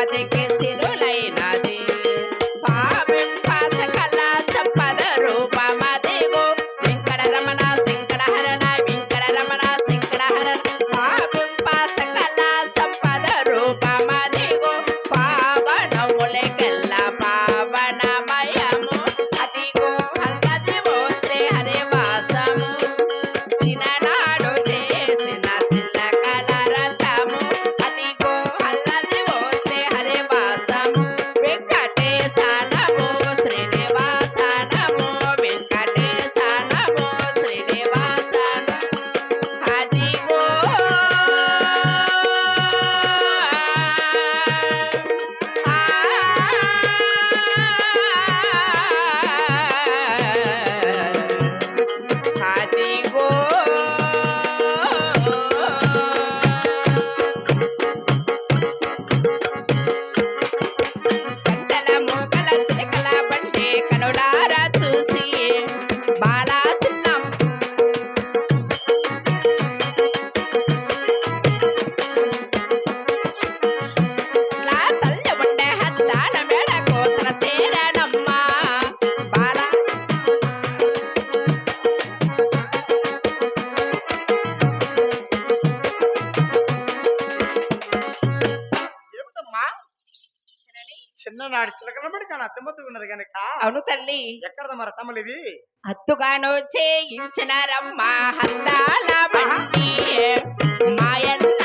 I think. నాడు చిలకలబడి కానీ అద్దమద్దు ఉన్నది కనుక అవును తల్లి. ఎక్కడద మరి తమలిది అత్తుగాను చేయించిన రమ్మ హందాల బండి మాయన్న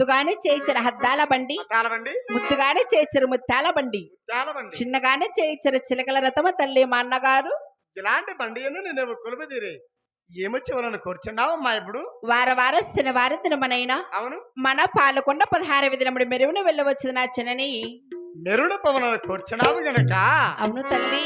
ముత్తుగానే చేయించారు హద్దాల బండి. ముత్తుగానే చేయించారు ముత్యాల బండి. చిన్నగానే చేయిచరు చిలకల రథమ తల్లి మా అన్నగారు. ఇలాంటి బండి కూర్చున్నావు ఇప్పుడు? వార శనివారం అవును. మన పాలకొండ పదహార విధులముడు మెరుగున వెళ్ళవచ్చు నా చిన్న మెరుడు పవన కూర్చున్నావు గనక. అవును తల్లి.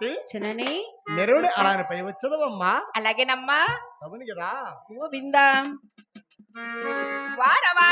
అత్తి చిన్నని నెరుడు అలానే పై వచ్చదవమ్మా అలాగేనమ్మా కదా. విందా వారవా.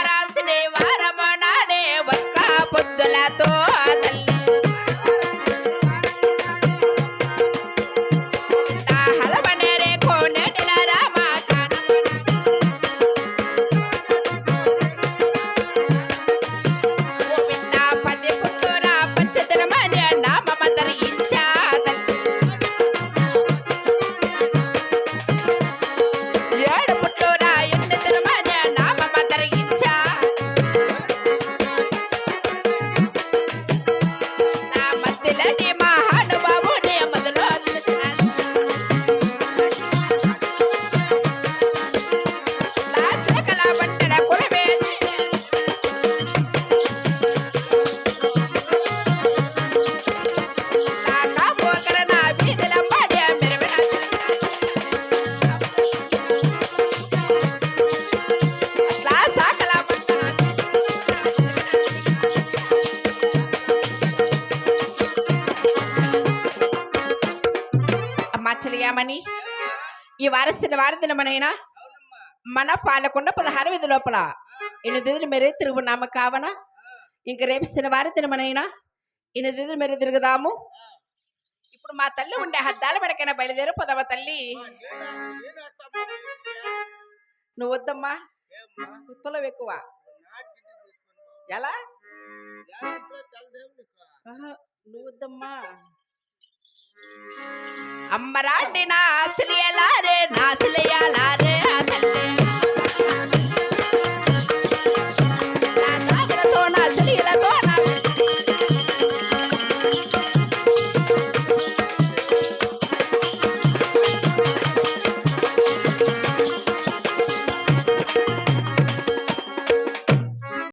ఈ వారసిన వారి దినమనైనా మన పాలకొండ పదహారు విధి లోపల ఎనిమిది మెరే తిరుగున్నాము కావన ఇంక రేపు శనివారి దినమనైనా ఎనిమిది మెరే తిరుగుదాము. ఇప్పుడు మా తల్లి ఉండే హద్దాల వెనకైనా బయలుదేరు పదవ తల్లి? నువ్వు వద్దమ్మా. ఉత్తలో ఎక్కువ. ఎలా? నువ్వు వద్దమ్మా. అమ్మరాండి నా ఆశలు ఎలా